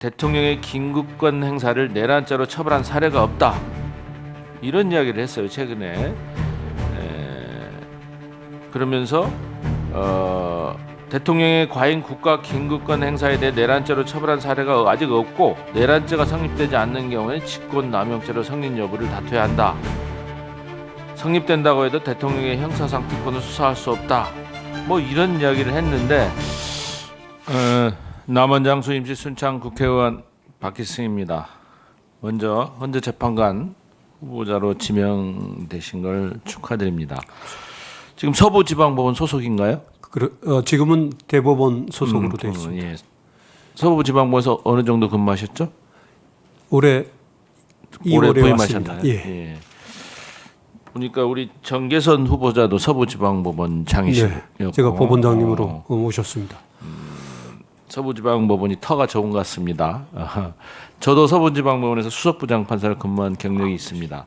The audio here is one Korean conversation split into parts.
대통령의 긴급권 행사를 내란죄로 처벌한 사례가 없다. 이런 이야기를 했어요 최근에. 에, 그러면서 어, 대통령의 과잉 국가 긴급권 행사에 대해 내란죄로 처벌한 사례가 아직 없고 내란죄가 성립되지 않는 경우에 직권 남용죄로 성립 여부를 다투어야 한다. 성립된다고 해도 대통령의 형사상 특권을 수사할 수 없다. 뭐 이런 이야기를 했는데 어, 남원장수 임시 순창 국회의원 박희승입니다. 먼저 헌재 재판관 후보자로 지명되신 걸 축하드립니다. 지금 서부지방법원 소속인가요? 그러, 어, 지금은 대법원 소속으로 음, 되어 있습니다. 예. 서부지방법원에서 어느 정도 근무하셨죠? 올해 2월에 왔습니다. 부임하셨나요? 예. 보니까 우리 정계선 후보자도 서부지방법원 장이시고 네, 제가 법원장님으로 어, 모셨습니다. 서부지방법원이 터가 좋은 것 같습니다. 저도 서부지방법원에서 수석부장 판사를 근무한 경력이 있습니다.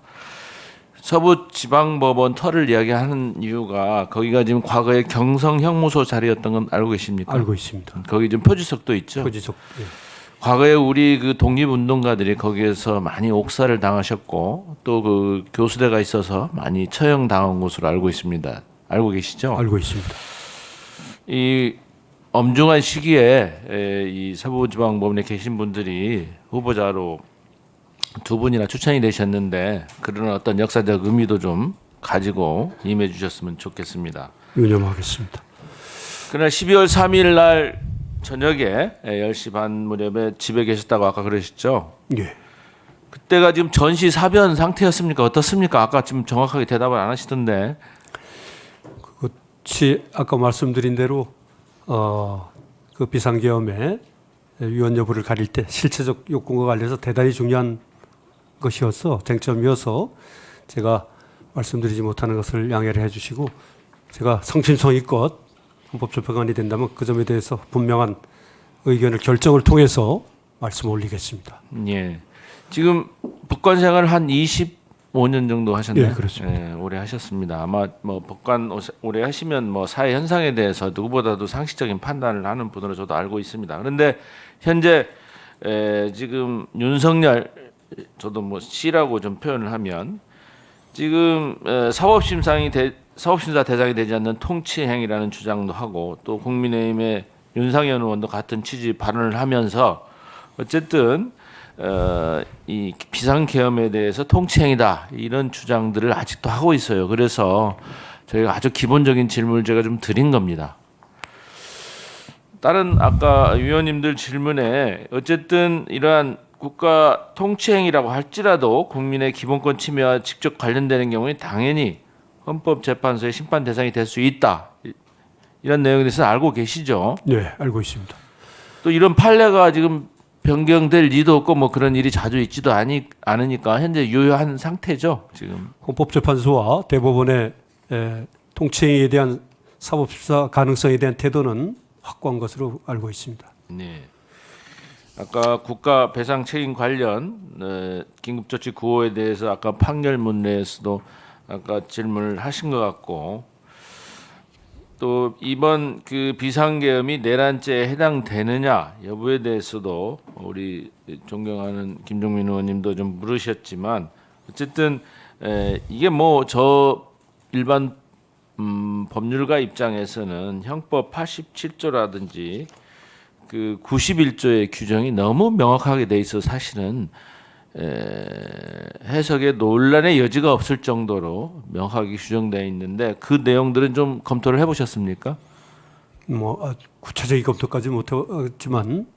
서부지방법원 터를 이야기하는 이유가 거기가 지금 과거에 경성 형무소 자리였던 건 알고 계십니까? 알고 있습니다. 거기 좀 표지석도 있죠. 표지석 예. 과거에 우리 그 독립운동가들이 거기에서 많이 옥살을 당하셨고 또 그 교수대가 있어서 많이 처형 당한 곳으로 알고 있습니다. 알고 계시죠? 알고 있습니다. 이 엄중한 시기에 에, 이 서부지방법원에 계신 분들이 후보자로 두 분이나 추천이 되셨는데 그런 어떤 역사적 의미도 좀 가지고 임해 주셨으면 좋겠습니다. 유념하겠습니다. 그날 12월 3일 날 저녁에 10시 반 무렵에 집에 계셨다고 아까 그러셨죠? 예. 그때가 지금 전시 사변 상태였습니까? 어떻습니까? 아까 지금 정확하게 대답을 안 하시던데. 치 아까 말씀드린 대로 어, 그 비상계엄의 위헌 여부를 가릴 때 실체적 요건과 관련해서 대단히 중요한 것이어서 쟁점이어서 제가 말씀드리지 못하는 것을 양해를 해주시고 제가 성심성의껏 헌법재판관이 된다면 그 점에 대해서 분명한 의견을 결정을 통해서 말씀 올리겠습니다. 예. 지금 법관 생활 한 25년 정도 하셨나요? 예, 그렇습니다. 예, 오래 하셨습니다. 아마 뭐 법관 오래 하시면 뭐 사회 현상에 대해서 누구보다도 상식적인 판단을 하는 분으로 저도 알고 있습니다. 그런데 현재 에, 지금 윤석열 저도 뭐 씨라고 좀 표현을 하면 지금 에, 사법심상이 대, 사법심사 대상이 되지 않는 통치행위라는 주장도 하고 또 국민의힘의 윤상현 의원도 같은 취지 발언을 하면서 어쨌든 어, 이 비상계엄에 대해서 통치행위다 이런 주장들을 아직도 하고 있어요. 그래서 저희가 아주 기본적인 질문을 제가 좀 드린 겁니다. 다른 아까 위원님들 질문에 어쨌든 이러한 국가 통치행위라고 할지라도 국민의 기본권 침해와 직접 관련되는 경우에 당연히 헌법재판소의 심판 대상이 될 수 있다. 이- 이런 내용에 대해서 알고 계시죠? 네, 알고 있습니다. 또 이런 판례가 지금 변경될 리도 없고 뭐 그런 일이 자주 있지도 아니, 않으니까 현재 유효한 상태죠 지금. 헌법재판소와 대법원의 에, 통치행위에 대한 사법수사 가능성에 대한 태도는 확고한 것으로 알고 있습니다. 네. 아까 국가 배상 책임 관련 어, 긴급조치 구호에 대해서 아까 판결문 내에서도 아까 질문을 하신 것 같고 또 이번 그 비상계엄이 내란죄에 해당되느냐 여부에 대해서도 우리 존경하는 김종민 의원님도 좀 물으셨지만 어쨌든 에, 이게 뭐 저 일반 음, 법률가 입장에서는 형법 87조라든지 그 91조의 규정이 너무 명확하게 돼 있어 사실은 에, 해석에 논란의 여지가 없을 정도로 명확하게 규정되어 있는데 그 내용들은 좀 검토를 해보셨습니까? 뭐 아, 구체적인 검토까지 못했지만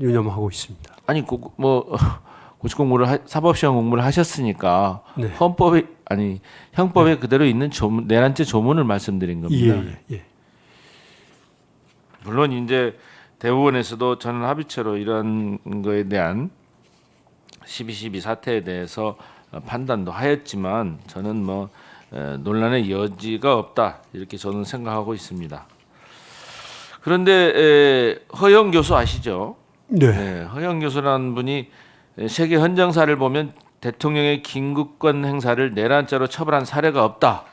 유념하고 있습니다. 아니 그, 뭐 고시 공부를 하, 사법시험 공부를 하셨으니까 네. 헌법에 아니 형법에 그대로 있는 조문, 내란죄 조문을 말씀드린 겁니다. 예, 예, 예. 물론 이제 대법원에서도 저는 합의체로 이런 거에 대한 12.12 사태에 대해서 어, 판단도 하였지만 저는 뭐 에, 논란의 여지가 없다 이렇게 저는 생각하고 있습니다. 그런데 에, 허영 교수 아시죠? 네. 네, 허영 교수라는 분이 세계 헌정사를 보면 대통령의 긴급권 행사를 내란죄로 처벌한 사례가 없다.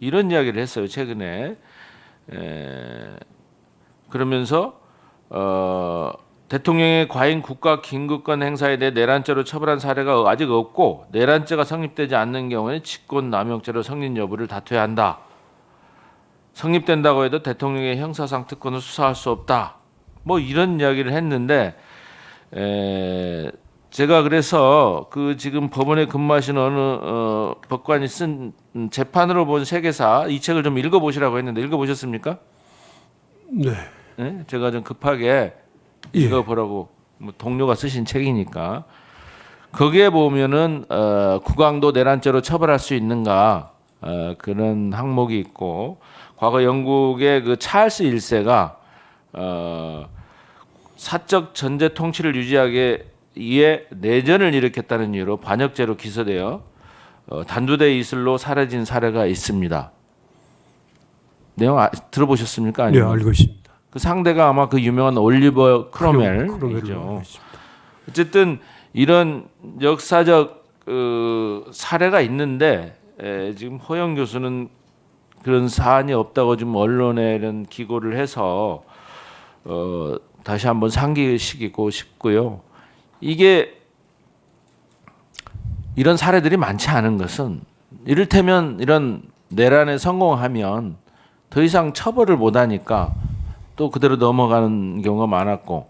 이런 이야기를 했어요 최근에. 에, 그러면서 어, 대통령의 과잉 국가 긴급권 행사에 대해 내란죄로 처벌한 사례가 아직 없고 내란죄가 성립되지 않는 경우에는 직권 남용죄로 성립 여부를 다투어야 한다. 성립된다고 해도 대통령의 형사상 특권을 수사할 수 없다. 뭐 이런 이야기를 했는데 에, 제가 그래서 그 지금 법원에 근무하시는 어느 어, 법관이 쓴 음, 재판으로 본 세계사 이 책을 좀 읽어보시라고 했는데 읽어보셨습니까? 네. 네? 제가 좀 급하게 예. 읽어보라고 뭐 동료가 쓰신 책이니까 거기에 보면은 어, 국왕도 내란죄로 처벌할 수 있는가 어, 그런 항목이 있고 과거 영국의 그 찰스 1세가 어, 사적 전제 통치를 유지하기 위해 내전을 일으켰다는 이유로 반역죄로 기소되어 어, 단두대 이슬로 사라진 사례가 있습니다. 내용 아, 들어보셨습니까? 네, 아니면 알고 있습니다. 그 상대가 아마 그 유명한 올리버 크로멜, 크로멜이죠. 어쨌든 이런 역사적 그 사례가 있는데 에, 지금 허영 교수는 그런 사안이 없다고 지금 언론에 이런 기고를 해서 어, 다시 한번 상기시키고 싶고요. 이게 이런 사례들이 많지 않은 것은 이를테면 이런 내란에 성공하면 더 이상 처벌을 못 하니까 또 그대로 넘어가는 경우가 많았고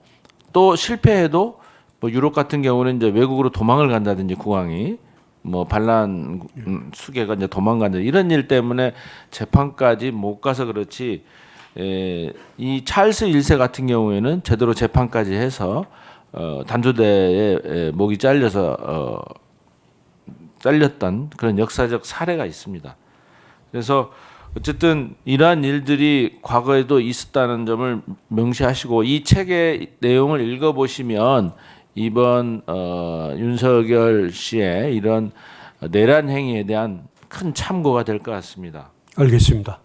또 실패해도 뭐 유럽 같은 경우는 이제 외국으로 도망을 간다든지 국왕이 뭐 반란 음, 수계가 이제 도망간다 이런 일 때문에 재판까지 못 가서 그렇지 에, 이 찰스 1세 같은 경우에는 제대로 재판까지 해서 어, 단조대에 에, 목이 잘려서 어, 잘렸던 그런 역사적 사례가 있습니다. 그래서 어쨌든 이러한 일들이 과거에도 있었다는 점을 명시하시고 이 책의 내용을 읽어보시면 이번 어, 윤석열 씨의 이런 내란 행위에 대한 큰 참고가 될 것 같습니다. 알겠습니다.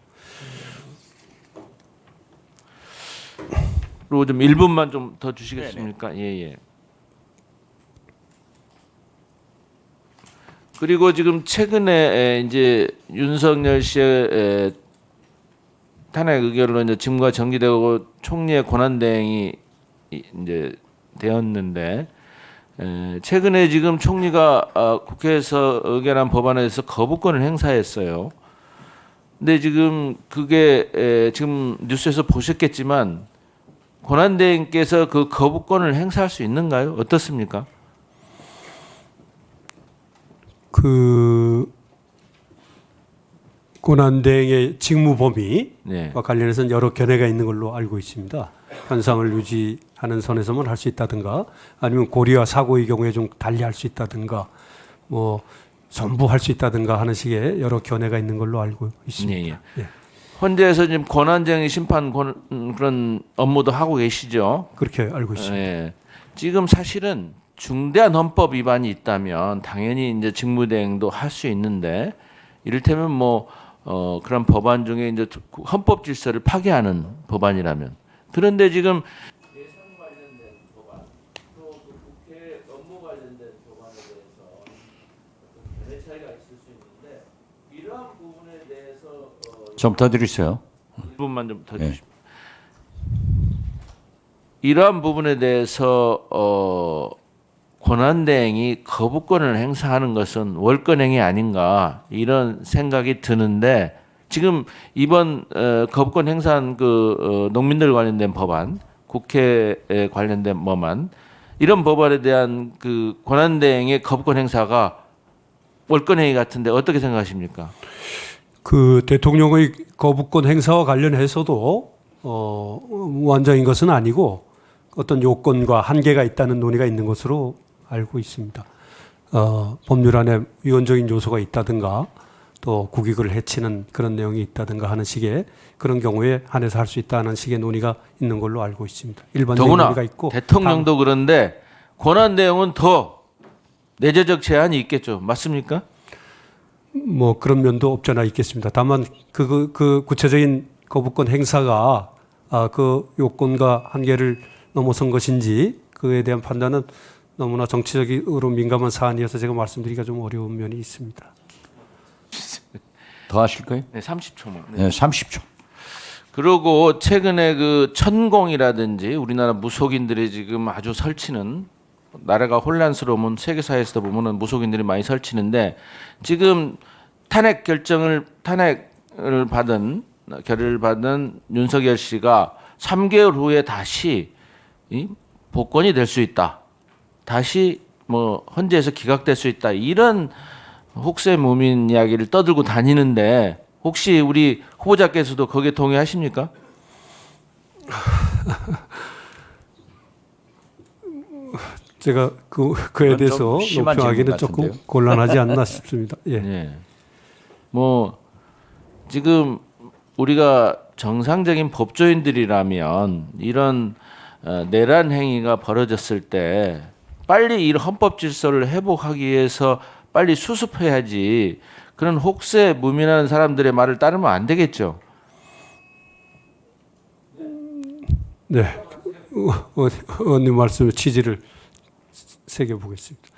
그리고 좀 1분만 좀 더 주시겠습니까? 예, 예. 그리고 지금 최근에 에, 이제 윤석열 씨의 에, 탄핵 의결로 이제 직무가 정지되고 총리의 권한 대행이 이- 이제 되었는데 에, 최근에 지금 총리가 아, 국회에서 의결한 법안에 대해서 거부권을 행사했어요. 근데 지금 그게 에, 지금 뉴스에서 보셨겠지만 권한대행께서 그 거부권을 행사할 수 있는가요? 어떻습니까? 그 고난 대행의 직무 범위와 네. 관련해서는 여러 견해가 있는 걸로 알고 있습니다. 현상을 유지하는 선에서만 할 수 있다든가 아니면 고리와 사고의 경우에 좀 달리 할 수 있다든가 뭐 전부 할 수 있다든가 하는 식의 여러 견해가 있는 걸로 알고 있습니다. 예, 예. 예. 헌재에서 지금 권한쟁의 심판 권, 음, 그런 업무도 하고 계시죠. 그렇게 알고 있습니다. 예. 지금 사실은 중대한 헌법 위반이 있다면 당연히 이제 직무대행도 할 수 있는데 이를테면 뭐 어, 그런 법안 중에 이제 헌법 질서를 파괴하는 법안이라면 그런데 지금 예산 관련된 법안 또 국회 업무 관련된 법안에 대해서 견해 차이가 있을 수 있는데 이러한 부분에 대해서 어, 좀 더 드리세요. 1분만 좀더 네. 주십시오. 이러한 부분에 대해서 어, 권한대행이 거부권을 행사하는 것은 월권행위 아닌가 이런 생각이 드는데 지금 이번 어, 거부권 행사한 그 어, 농민들 관련된 법안, 국회에 관련된 법안 이런 법안에 대한 그 권한 대행의 거부권 행사가 월권 행위 같은데 어떻게 생각하십니까? 그 대통령의 거부권 행사와 관련해서도 어, 무한정인 것은 아니고 어떤 요건과 한계가 있다는 논의가 있는 것으로 알고 있습니다. 어, 법률 안에 위헌적인 요소가 있다든가 또 국익을 해치는 그런 내용이 있다든가 하는 식의 그런 경우에 한해서 할 수 있다는 식의 논의가 있는 걸로 알고 있습니다. 일반적인 더구나 논의가 있고 대통령도 그런데 권한 내용은 더 내재적 제한이 있겠죠. 맞습니까? 뭐 그런 면도 없잖아 있겠습니다. 다만 그, 그, 그 구체적인 거부권 행사가 아, 그 요건과 한계를 넘어선 것인지 그에 대한 판단은 너무나 정치적으로 민감한 사안이어서 제가 말씀드리기가 좀 어려운 면이 있습니다. 더 하실 거예요? 네, 30초만. 네, 30초. 그리고 최근에 그 천공이라든지 우리나라 무속인들이 지금 아주 설치는 나라가 혼란스러우면 세계사에서도 보면은 무속인들이 많이 설치는데 지금 탄핵 결정을 탄핵을 받은 결의를 받은 윤석열 씨가 3개월 후에 다시 이 복권이 될 수 있다. 다시 뭐 헌재에서 기각될 수 있다. 이런 혹세 무민 이야기를 떠들고 다니는데 혹시 우리 후보자께서도 거기에 동의하십니까? 제가 그 그에 대해서 논평하기는 조금? 곤란하지 않나 싶습니다. 예. 예. 뭐 지금 우리가 정상적인 법조인들이라면 이런 어, 내란 행위가 벌어졌을 때 빨리 이 헌법 질서를 회복하기 위해서 빨리 수습해야지 그런 혹세 무민한 사람들의 말을 따르면 안 되겠죠. 네. 의원님 말씀의 취지를 새겨 보겠습니다.